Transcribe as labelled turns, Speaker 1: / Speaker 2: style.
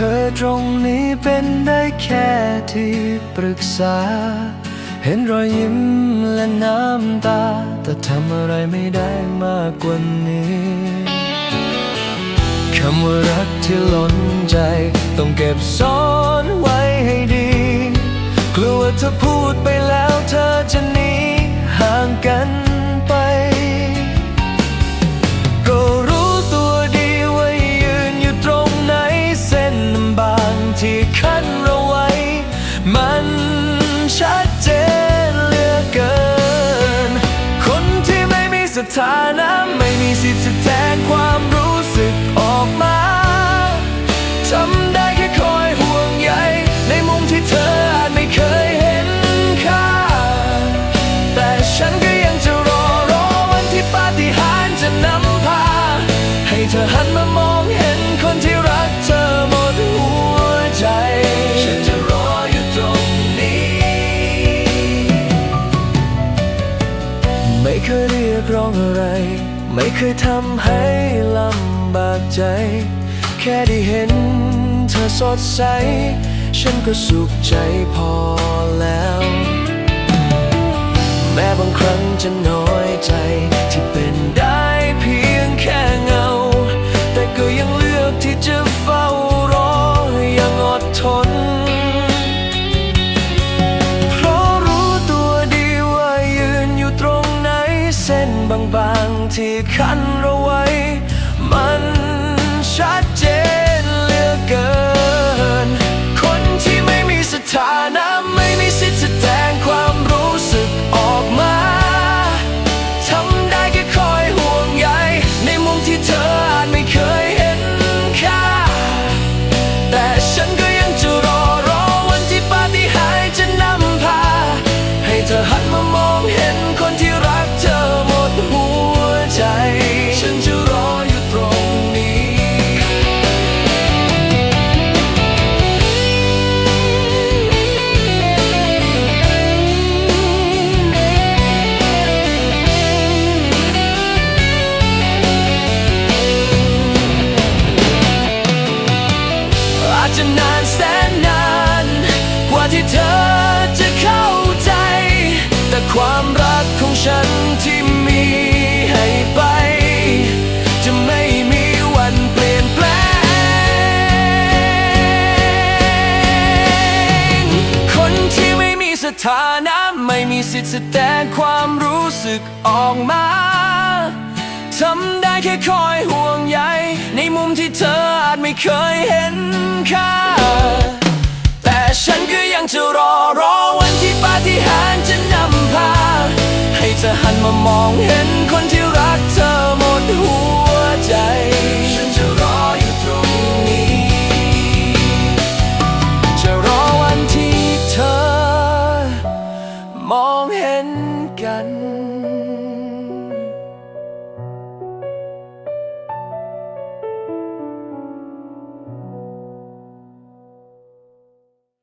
Speaker 1: เธอตรงนี้เป็นได้แค่ที่ปรึกษา เห็นรอยยิ้มและน้ำตา แต่ทำอะไรไม่ได้มากกว่านี้คำว่ารักที่ล้นใจ ต้องเก็บซ่อนไว้ให้ดี กลัวถ้าพูดไปแล้วเธอจะหนีห่างกัน ไม่มีสถานะไม่มีสิทธิ์จะแทน องอะไร ไม่เคยทำให้ลำบากใจ แค่ได้เห็นเธอสดใส ฉันก็สุขใจพอแล้ว แม้บางครั้งจะน้อยใจที่เป็นได้เพียงแค่เงา แต่ก็ยังเลือกที่จะเฝ้ารออย่างอดทน ส้นบางๆ ที่คันเราไว้ มันชัดเจน ฐานะไม่มีสิทธิ์แสดงความรู้สึกออกมาทำได้แค่คอยห่วงใยในมุมที่เธออาจไม่เคยเห็นค่า แต่ฉันก็ยังจะรอรอวันที่ปาฏิหาริย์จะนำพา ให้เธอหันมามองเห็น